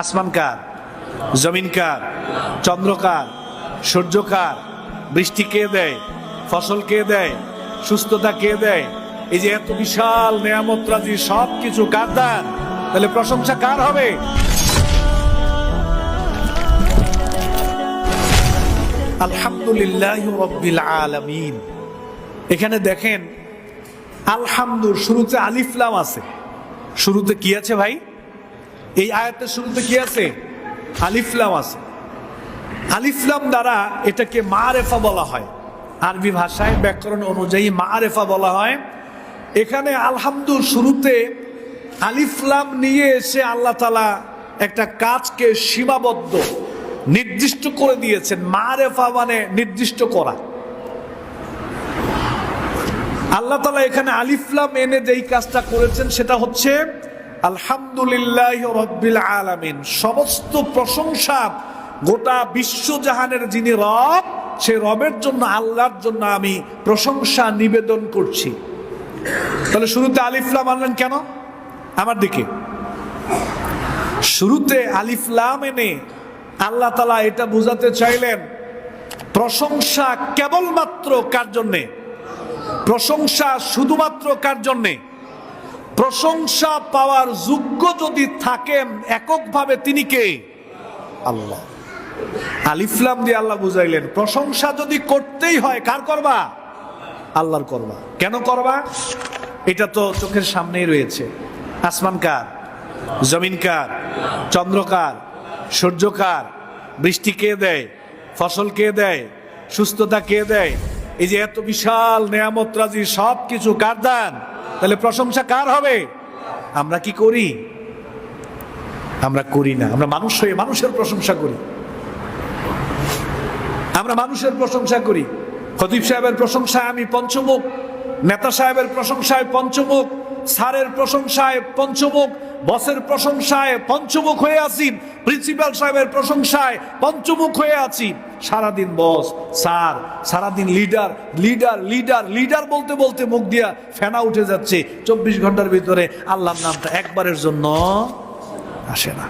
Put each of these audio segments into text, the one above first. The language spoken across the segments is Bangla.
আসমান কার, জমিন কার, চন্দ্র কার, সূর্য কার, বৃষ্টি কে দেয়, ফসল কে দেয়, সুস্থতা কে দেয়? এই যে এত বিশাল নিয়ামত রাজি সব কিছু কার দান তাহলে প্রশংসা কার হবে? আলহামদুলিল্লাহ রব্বিল আলামিন। এখানে দেখেন আলহামদুল শুরুতে আলিফলাম আছে। শুরুতে কি আছে ভাই? এই আয়াতের শুরুতে কি আছে? আলিফলাম আছে। আলিফলাম দ্বারা এটাকে মারেফা বলা হয়। আরবি ভাষায় ব্যাকরণ অনুযায়ী মারেফা বলা হয়। এখানে আলহামদুল শুরুতে আলিফলাম নিয়ে এসে আল্লাহ তালা একটা কাজকে সীমাবদ্ধ, নির্দিষ্ট করে দিয়েছেন। মারেফা মানে নির্দিষ্ট করা। আল্লাহ তালা এখানে আলিফলাম এনে যেই কাজটা করেছেন সেটা হচ্ছে আলহামদুলিল্লাহ রব্বিল আলামিন। সমস্ত প্রশংসা গোটা বিশ্বজাহানের যিনি রব, সে রবের জন্য, আল্লাহর জন্য আমি প্রশংসা নিবেদন করছি। তাহলে শুরুতে আলিফলাম আনলেন কেন? আমার দিকে। শুরুতে আলিফলাম এনে আল্লাহ তালা এটা বোঝাতে চাইলেন, প্রশংসা কেবলমাত্র কার জন্যে? প্রশংসা শুধুমাত্র কার জন্যে? প্রশংসা পাওয়ার যোগ্য যদি থাকেন এককভাবে তিনি কে? আল্লাহ। আলিফলাম দিয়ে আল্লাহ বুঝাইলেন, প্রশংসা যদি করতেই হয়, কার করবা? আল্লাহর করবা। কেন করবা? এটা তো চোখের সামনেই রয়েছে। আসমান কার? জমিন কার? চন্দ্রকার সূর্যকার বৃষ্টি কে দেয়? ফসল কে দেয়? সুস্থতা কে দেয়? এই যে এত বিশাল নেয়ামত রাজি সব কিছু কার দান? তাহলে প্রশংসা কার হবে? আমরা কি করি? আমরা করি না। আমরা মানুষ হয়ে মানুষের প্রশংসা করি। আমরা মানুষের প্রশংসা করি। খতিব সাহেবের প্রশংসায় আমি পঞ্চমুখ, নেতা সাহেবের প্রশংসায় পঞ্চমুখ, স্যারের প্রশংসায় পঞ্চমুখ, বসের প্রশংসায় পঞ্চমুখ হয়ে আছি, প্রিন্সিপাল সাহেবের প্রশংসায় পঞ্চমুখ হয়ে আছি। সারাদিন বস, স্যার, সারাদিন লিডার লিডার লিডার লিডার বলতে বলতে মুখ দিয়া ফেনা উঠে যাচ্ছে। চব্বিশ ঘণ্টার ভিতরে আল্লাহর নামটা একবারের জন্য আসে না।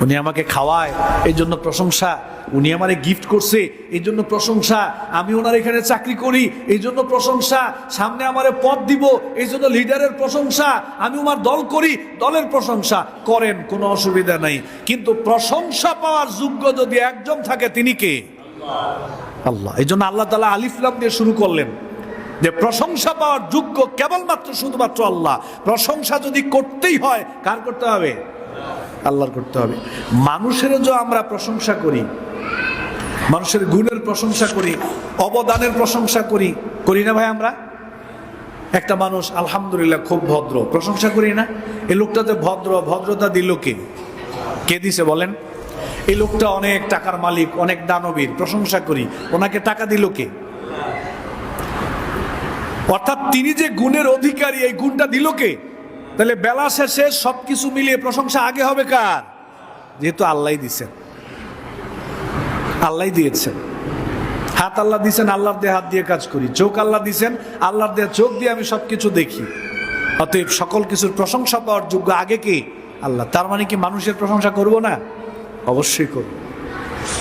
উনি আমাকে খাওয়ায় এই জন্য প্রশংসা। উনি আমারে গিফট করছে এই জন্য প্রশংসা। আমি ওনার এখানে চাকরি করি এই জন্য প্রশংসা। সামনে আমারে পদ দিব এই জন্য লিডারের প্রশংসা। আমি আমার দল করি, দলের প্রশংসা। করেন, কোনো অসুবিধা নাই। কিন্তু প্রশংসা পাওয়ার যোগ্য যদি একজন থাকে, তিনি কে? আল্লাহ। এই জন্য আল্লাহ তালা আলিফলাম দিয়ে শুরু করলেন। যে প্রশংসা পাওয়ার যোগ্য কেবলমাত্র শুধুমাত্র আল্লাহ। প্রশংসা যদি করতেই হয়, কার করতে হবে? আল্লাহর করতে হবে। মানুষেরও যে আমরা প্রশংসা করি, মানুষের গুণের প্রশংসা করি, অবদানের প্রশংসা করি করি না ভাই আমরা? একটা মানুষ আলহামদুলিল্লাহ খুব ভদ্র। প্রশংসা করি না? এই লোকটা লোকটাতে ভদ্র, ভদ্রতা দিল কে? কে দিছে বলেন? এই লোকটা অনেক টাকার মালিক, অনেক দানবীর, প্রশংসা করি। ওনাকে টাকা দিল কে? অর্থাৎ তিনি যে গুণের অধিকারী, এই গুণটা দিল কে? তাহলে বেলা শেষে সবকিছু মিলিয়ে প্রশংসা আগে হবে কার? যেহেতু আল্লাহ দিছেন। আল্লাহ দিয়েছেন। হাত আল্লাহ দিছেন, আল্লাহর দিয়ে হাত দিয়ে কাজ করি। চোখ আল্লাহ দিছেন, আল্লাহর দিয়ে চোখ দিয়ে আমি সবকিছু দেখি। অতএব সকল কিছুর প্রশংসা পাওয়ার যোগ্য আগে কি? আল্লাহ। তার মানে কি মানুষের প্রশংসা করব না? অবশ্যই করব।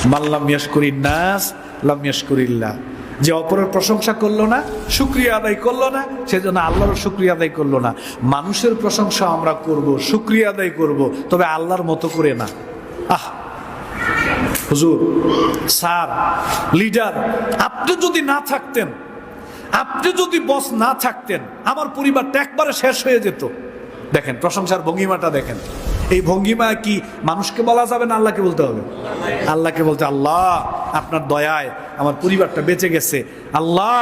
মাল্লাম ইয়াশকুরি নাস, লাম ইয়াশকুরিল্লাহ। যে অপরের প্রশংসা করল না, শুক্রিয়া আদায় করল না, সেজন্য আল্লাহর শুক্রিয়া আদায় করল না। মানুষের প্রশংসা আমরা করব, শুক্রিয়া আদায় করব, তবে আল্লাহর মতো করে না। আহ! হুজুর, স্যার, লিডার, আপনি যদি না থাকতেন, আপনি যদি বস না থাকতেন, আমার পরিবারটা একবারে শেষ হয়ে যেত। দেখেন, প্রশংসার ভঙ্গিমাটা দেখেন। এই ভঙ্গিমা কি মানুষকে বলা যাবে না আল্লাহকে বলতে হবে? আল্লাহকে বলতে আল্লাহ আপনার দয়ায় আমার পরিবারটা বেঁচে গেছে। আল্লাহ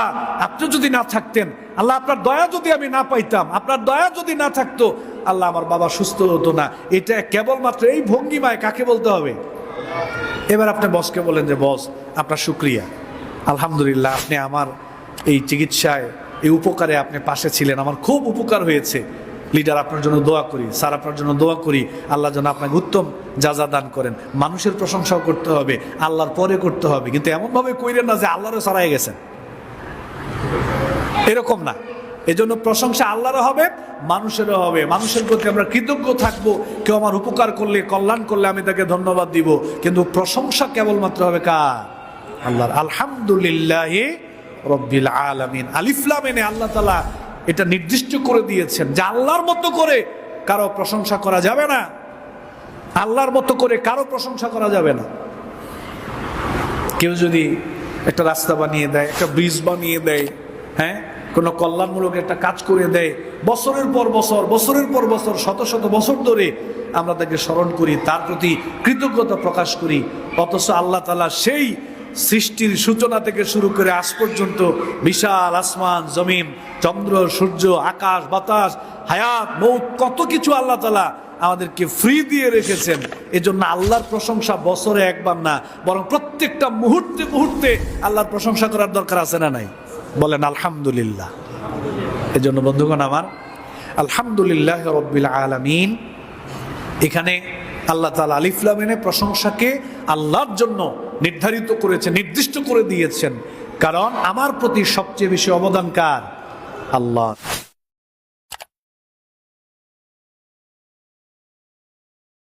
আপনি যদি না থাকতেন, আল্লাহ আপনার দয়া যদি আমি না পাইতাম, আপনার দয়া যদি না থাকতো, আল্লাহ আমার বাবা সুস্থ হতো না। এটা কেবলমাত্র এই ভঙ্গিমায় কাকে বলতে হবে? এবার আপনি বসকে বলেন যে, বস, আপনার শুক্রিয়া। আলহামদুলিল্লাহ, আপনি আমার এই চিকিৎসায়, এই উপকারে আপনি পাশে ছিলেন। আমার খুব উপকার হয়েছে। লিডার আপনার জন্য দোয়া করি, স্যার, আপনার জন্য দোয়া করি, আল্লাহ যেন আপনাকে উত্তম যা যা দান করেন। মানুষের প্রশংসাও করতে হবে, আল্লাহর পরে করতে হবে, কিন্তু এমনভাবে কইরেন না যে আল্লাহরও সারাই গেছেন। এরকম না। এজন্য প্রশংসা আল্লাহরও হবে, মানুষেরও হবে। মানুষের প্রতি আমরা কৃতজ্ঞ থাকব। কেউ আমার উপকার করলে, কল্যাণ করলে আমি তাকে ধন্যবাদ দিব। কিন্তু প্রশংসা কেবলমাত্র হবে কার? আল্লাহর। আলহামদুলিল্লাহ রব্বিল আলামিন। আলিফলামেনে আল্লাহ তালা এটা নির্দিষ্ট করে দিয়েছেন যে আল্লাহর মতো করে কারও প্রশংসা করা যাবে না। আল্লাহর মতো করে কারও প্রশংসা করা যাবে না। কেউ যদি একটা রাস্তা বানিয়ে দেয়, একটা ব্রিজ বানিয়ে দেয় হ্যাঁ? কোনো কল্যাণমূলক একটা কাজ করে দেয়, বছরের পর বছর, বছরের পর বছর, শত শত বছর ধরে আমরা তাকে স্মরণ করি, তার প্রতি কৃতজ্ঞতা প্রকাশ করি। অথচ আল্লাহ তালা সেই সৃষ্টির সূচনা থেকে শুরু করে আজ পর্যন্ত বিশাল আসমান, জমিন, চন্দ্র, সূর্য, আকাশ, বাতাস, হায়াত, মৌত, কত কিছু আল্লাহ তালা আমাদেরকে ফ্রি দিয়ে রেখেছেন। এজন্য আল্লাহর প্রশংসা বছরে একবার না, বরং প্রত্যেকটা মুহূর্তে মুহূর্তে আল্লাহর প্রশংসা করার দরকার আছে না নাই? বলেন, আলহামদুলিল্লাহ। এজন্য বন্ধুগণ আমার, আলহামদুলিল্লাহ রব্বিল আলামিন। এখানে আল্লাহ তালা আলিফলামিনে প্রশংসাকে আল্লাহর জন্য নির্ধারিত করেছেন নির্দিষ্ট করে দিয়েছেন। কারণ আমার প্রতি সবচেয়ে বেশি অবদান কার? আল্লাহ।